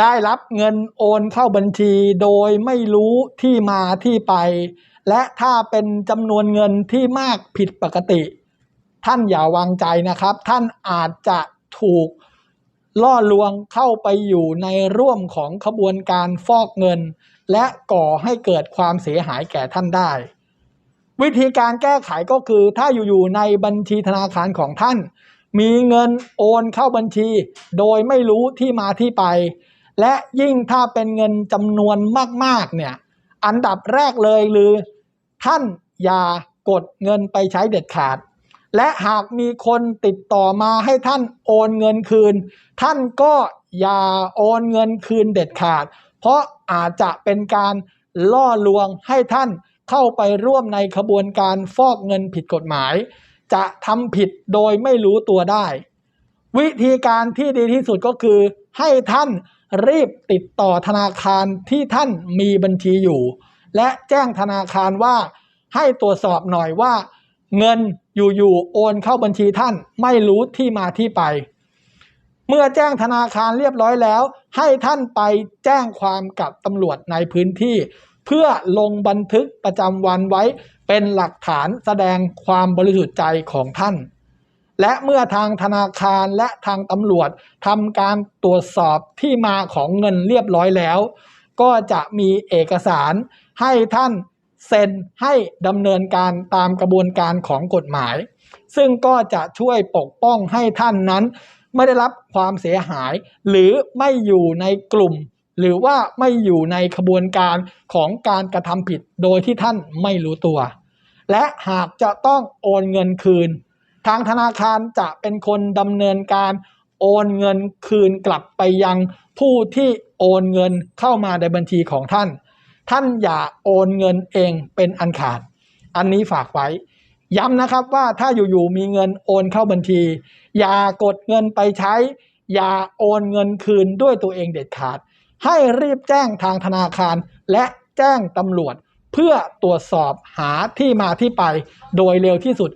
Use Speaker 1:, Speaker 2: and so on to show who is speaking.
Speaker 1: ได้รับเงินโอนเข้าบัญชีโดยไม่รู้ที่มาที่ไป และถ้าเป็นจำนวนเงินที่มากผิดปกติ ท่านอย่าวางใจนะครับ ท่านอาจจะถูกล่อลวงเข้าไปอยู่ในร่วมของขบวนการฟอกเงิน และก่อให้เกิดความเสียหายแก่ท่านได้ วิธีการแก้ไขก็คือถ้าอยู่ๆในบัญชีธนาคารของท่าน มีเงินโอนเข้าบัญชี โดยไม่รู้ที่มาที่ไป และยิ่งถ้าเป็นเงินจำนวนมากๆเนี่ยอันดับแรกเลยหรือ ท่านอย่ากดเงินไปใช้เด็ดขาด และหากมีคนติดต่อมาให้ท่านโอนเงินคืน ท่านก็อย่าโอนเงินคืนเด็ดขาด เพราะอาจจะเป็นการล่อลวงให้ท่านเข้าไปร่วมในขบวนการฟอกเงินผิดกฎหมาย จะทำผิดโดยไม่รู้ตัวได้ วิธีการที่ดีที่สุดก็คือให้ท่าน รีบติดต่อธนาคารที่ท่านมีบัญชีอยู่ และแจ้งธนาคารว่าให้ตรวจสอบหน่อยว่า เงินอยู่ๆโอนเข้าบัญชีท่านไม่รู้ที่มาที่ไป เมื่อแจ้งธนาคารเรียบร้อยแล้ว ให้ท่านไปแจ้งความกับตำรวจในพื้นที่ เพื่อลงบันทึกประจำวันไว้เป็นหลักฐานแสดงความบริสุทธิ์ใจของท่าน และเมื่อทางธนาคารและทางตำรวจทำการตรวจสอบที่มาของเงินเรียบร้อยแล้ว ก็จะมีเอกสารให้ท่านเซ็นให้ดำเนินการตามกระบวนการของกฎหมาย ซึ่งก็จะช่วยปกป้องให้ท่านนั้น ไม่ได้รับความเสียหาย หรือไม่อยู่ในกลุ่ม หรือว่าไม่อยู่ในขบวนการของการกระทำผิดโดยที่ท่านไม่รู้ตัว และหากจะต้องโอนเงินคืน ทางธนาคารจะเป็นคนดำเนินการโอนเงินคืนกลับไปยังผู้ที่โอนเงินเข้ามาในบัญชีของท่าน ท่านอย่าโอนเงินเองเป็นอันขาด อันนี้ฝากไว้ ย้ำนะครับว่าถ้าอยู่ๆมีเงินโอนเข้าบัญชี อย่ากดเงินไปใช้ อย่าโอนเงินคืนด้วยตัวเองเด็ดขาด ให้รีบแจ้งทางธนาคาร และแจ้งตำรวจ เพื่อตรวจสอบหาที่มาที่ไป โดยเร็วที่สุด